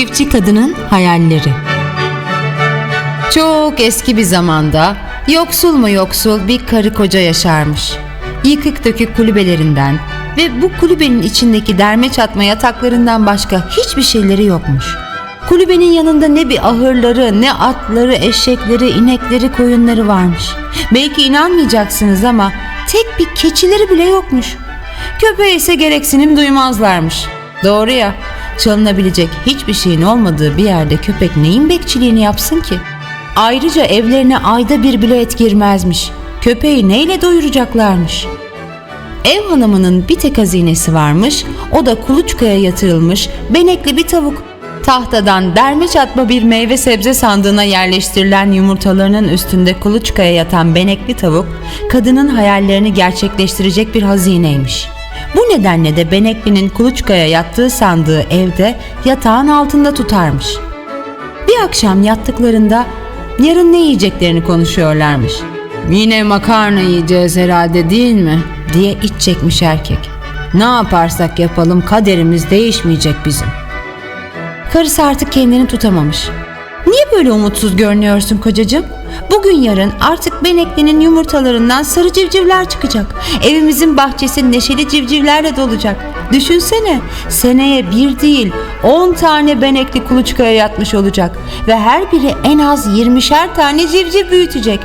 Çiftçi kadının hayalleri. Çok eski bir zamanda yoksul mu yoksul bir karı koca yaşarmış. Yıkık dökük kulübelerinden ve bu kulübenin içindeki derme çatma yataklarından başka hiçbir şeyleri yokmuş. Kulübenin yanında ne bir ahırları, ne atları, eşekleri, inekleri, koyunları varmış. Belki inanmayacaksınız ama tek bir keçileri bile yokmuş. Köpeğe ise gereksinim duymazlarmış. Doğru ya, çalınabilecek hiçbir şeyin olmadığı bir yerde köpek neyin bekçiliğini yapsın ki? Ayrıca evlerine ayda bir bile et girmezmiş. Köpeği neyle doyuracaklarmış? Ev hanımının bir tek hazinesi varmış, o da kuluçkaya yatırılmış benekli bir tavuk. Tahtadan derme çatma bir meyve sebze sandığına yerleştirilen yumurtalarının üstünde kuluçkaya yatan benekli tavuk, kadının hayallerini gerçekleştirecek bir hazineymiş. Bu nedenle de Benekli'nin kuluçkaya yattığı sandığı evde yatağın altında tutarmış. Bir akşam yattıklarında yarın ne yiyeceklerini konuşuyorlarmış. Yine makarna yiyeceğiz herhalde değil mi? diye iç çekmiş erkek. Ne yaparsak yapalım kaderimiz değişmeyecek bizim. Karısı artık kendini tutamamış. Niye böyle umutsuz görünüyorsun kocacığım? Bugün yarın artık Benekli'nin yumurtalarından sarı civcivler çıkacak. Evimizin bahçesi neşeli civcivlerle dolacak. Düşünsene seneye bir değil 10 tane Benekli kuluçkaya yatmış olacak. Ve her biri en az 20'şer tane civciv büyütecek.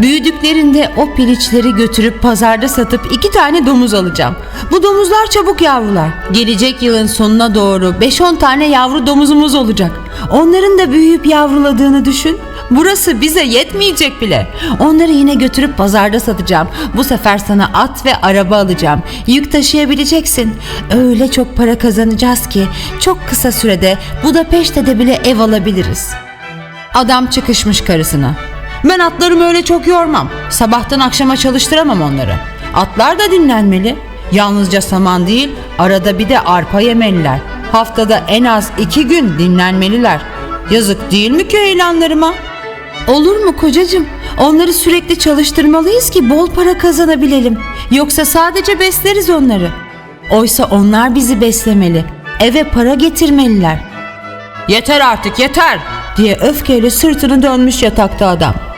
Büyüdüklerinde o piliçleri götürüp pazarda satıp iki tane domuz alacağım. Bu domuzlar çabuk yavrular. Gelecek yılın sonuna doğru 5-10 tane yavru domuzumuz olacak. Onların da büyüyüp yavruladığını düşün. Burası bize yetmeyecek bile. Onları yine götürüp pazarda satacağım. Bu sefer sana at ve araba alacağım. Yük taşıyabileceksin. Öyle çok para kazanacağız ki çok kısa sürede Budapeşte'de bile ev alabiliriz. Adam çıkışmış karısına. Ben atlarımı öyle çok yormam. Sabahtan akşama çalıştıramam onları. Atlar da dinlenmeli. Yalnızca saman değil, arada bir de arpa yemeliler. Haftada en az iki gün dinlenmeliler. Yazık değil mi köy ilanlarıma? Olur mu kocacığım? Onları sürekli çalıştırmalıyız ki bol para kazanabilelim. Yoksa sadece besleriz onları. Oysa onlar bizi beslemeli. Eve para getirmeliler. Yeter artık yeter diye öfkeyle sırtını dönmüş yatakta adam.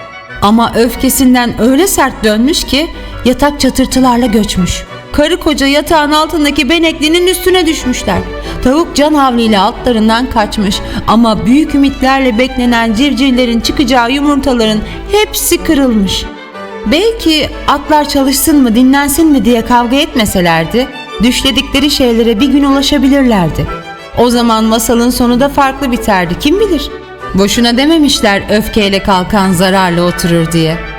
Ama öfkesinden öyle sert dönmüş ki yatak çatırtılarla göçmüş. Karı koca yatağın altındaki beneklinin üstüne düşmüşler. Tavuk can havliyle altlarından kaçmış ama büyük ümitlerle beklenen civcivlerin çıkacağı yumurtaların hepsi kırılmış. Belki atlar çalışsın mı dinlensin mi diye kavga etmeselerdi düşledikleri şeylere bir gün ulaşabilirlerdi. O zaman masalın sonu da farklı biterdi kim bilir. Boşuna dememişler öfkeyle kalkan zararla oturur diye.